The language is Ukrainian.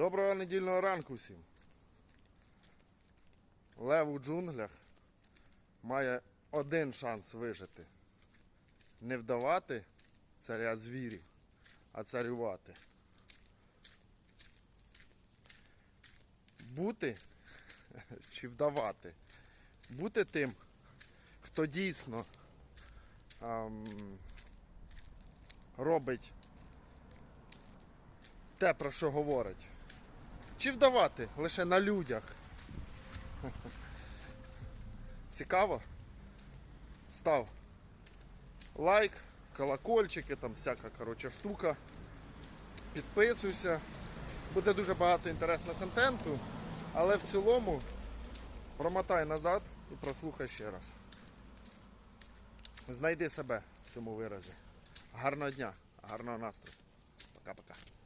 Доброго недільного ранку всім. Лев у джунглях має один шанс вижити. Не вдавати царя звірів, а царювати. Бути чи вдавати. Бути тим, хто дійсно ам, робить те, про що говорить. Чи вдавати лише на людях. Цікаво? Став лайк, колокольчики, там всяка коротше, штука. Підписуйся. Буде дуже багато інтересного контенту, але в цілому промотай назад і прослухай ще раз. Знайди себе в цьому виразі. Гарного дня, гарного настрою. Пока-пока.